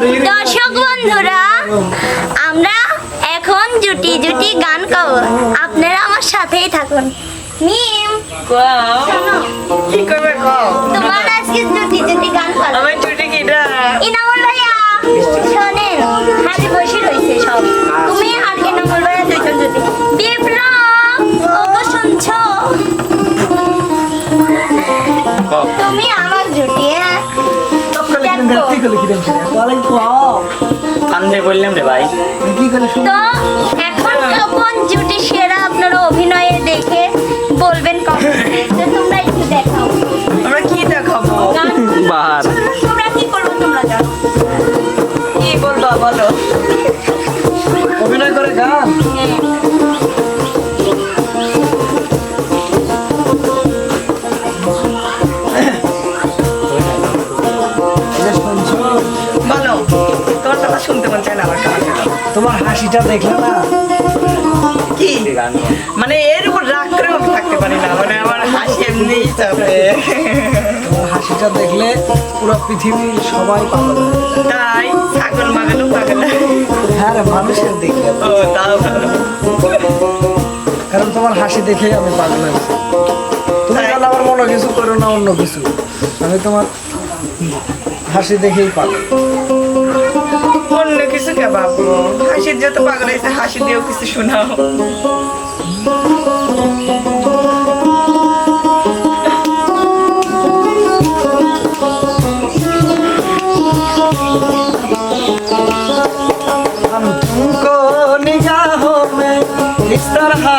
দর্শক বন্ধুরা আমরা এখন জুটি জুটি গান গাবো আপনারা আমার সাথেই থাকুন। মিম তোমার আজকে জুটি জুটি গান গাবো কান্দে বললাম রে ভাই। তো এখন কোন জুটি সেরা আপনারা অভিনয়ে দেখে বলবেন কমেন্টে তো তোমরা একটু দেখাও। আমরা কি দেখাবো? বাহার। তোমরা কি করব তোমরা জানো? কি বলবা বলো? অভিনয় করে গান? হাসিটা দেখলে না। কি? মানে এর উপর রাগ আমি থাকতে পারি না মানে আমার হাসি এমনিই চাপে। হাসিটা দেখলে পুরো পৃথিবীর সবাই পাগল তাই ছাগল মাগলও পাগল হ্যাঁ রে মানুষের দেখলে। ও তাও কারণ তোমার হাসি দেখেই আমি পাগল হয়েছি তুমি? তাহলে আমার মনে কিছু করো না অন্য কিছু? আমি তোমার হাসি দেখেই পাগল। কিছু কে বাবু হাসির যত পাগল হয়েছে হাসি দিয়েও কিছু শোনাও हम तुमको निगाहों में इस तरह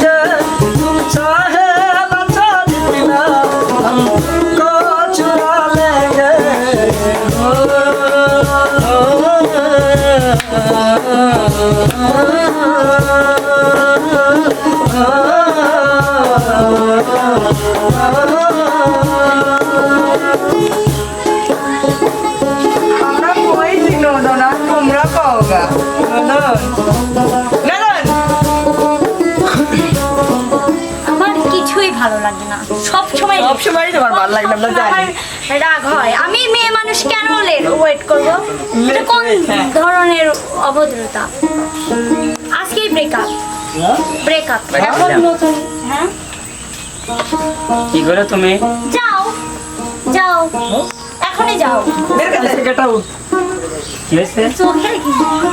wonder. ভালো লাগে না, আমরা জানি। রাগ হয়। আমি মেয়ে মানুষ কেন ওয়েট করব? এটা কোন হ্যাঁ। ধরনের অভদ্রতা? আজকেই ব্রেকআপ ব্রেকআপ এখন নতুন। হ্যাঁ? কি করে তুমি? যাও। যাও। এখনই যাও। কি হয়েছে? চোখে কি চোখে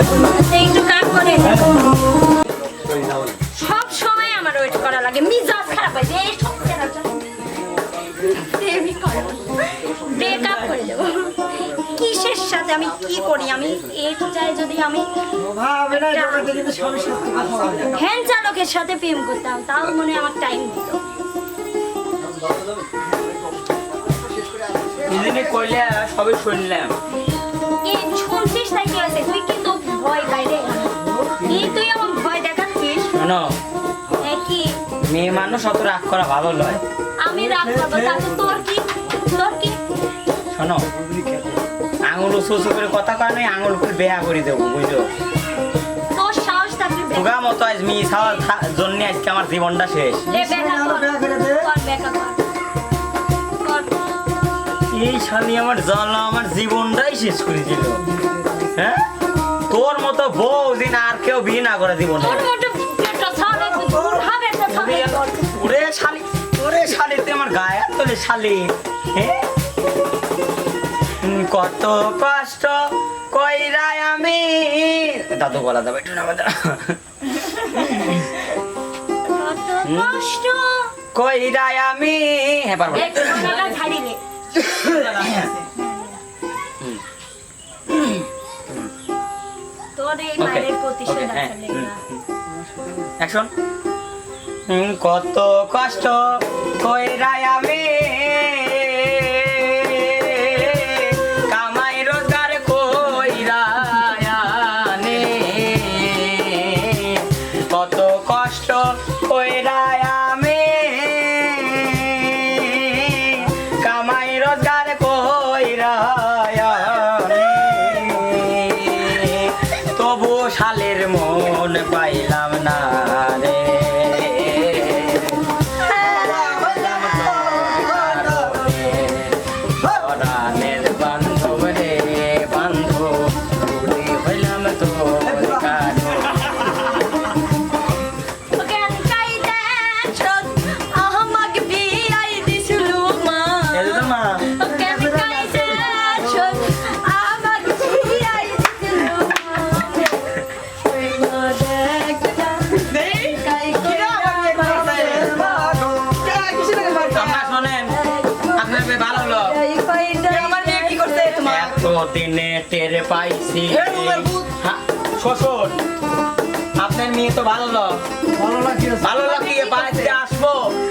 একটু কাট করে। সব সময় আমার ওয়েট করা লাগে। মিজাজ খারাপ হয়। যে সব ব্রেকআপ করে দেবো। কিসের সাথে আমি কি করি? আমি যদি আমি। ভ্যান চালকের সাথে প্রেম করতাম তাও মনে আমার টাইম দিত। করলে সবই শুনলাম। কি শুনছিস তাই কি তুই কিন্তু মেয়ে মানুষ অত রাগ করা ভালো নয়। আমি রাগ করব তাতে তোর কি? তোর কি? শোনো আঙুল উঁচু উঁচু করে কথা কয় নাই আঙুল করে বেয়া করে দেবো বুঝলো তোর সাহস থাকলে বে- মতো আজ মি খাওয়ার জন্য আজকে আমার জীবনটা শেষ। এই স্বামী আমার জ্বালা আমার জীবনটাই শেষ করে দিল। হ্যাঁ? তোর মতো বউ দিন আর কেউ বিয়ে না করে দিব ওরে শালি? ওরে আমার গায়ে তোলে শালি? কত কষ্ট কইরাই আমি। দাদু গলা দেবে একটু নামা কত কষ্ট কইরাই আমি। হ্যাঁ পারব একটু গলাটা ছাড়িলে তোর এই মায়ের প্রতিশোধ আসলে অ্যাকশন কত কষ্ট কইরাই আমি। কামাই কত কষ্ট আমি। কামাই তবু শালের মন পাইলাম না। এতদিনে টের পাইছি। শ্বশুর আপনার মেয়ে তো ভালো। লোক ভালো লাগছে ভালো লাগিয়ে বাড়িতে আসব।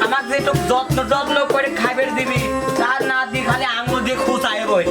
আমাকে একটু যত্ন যত্ন করে খাইবে দিবি তার না দি খালি আঙুল দিয়ে খুঁচাই বই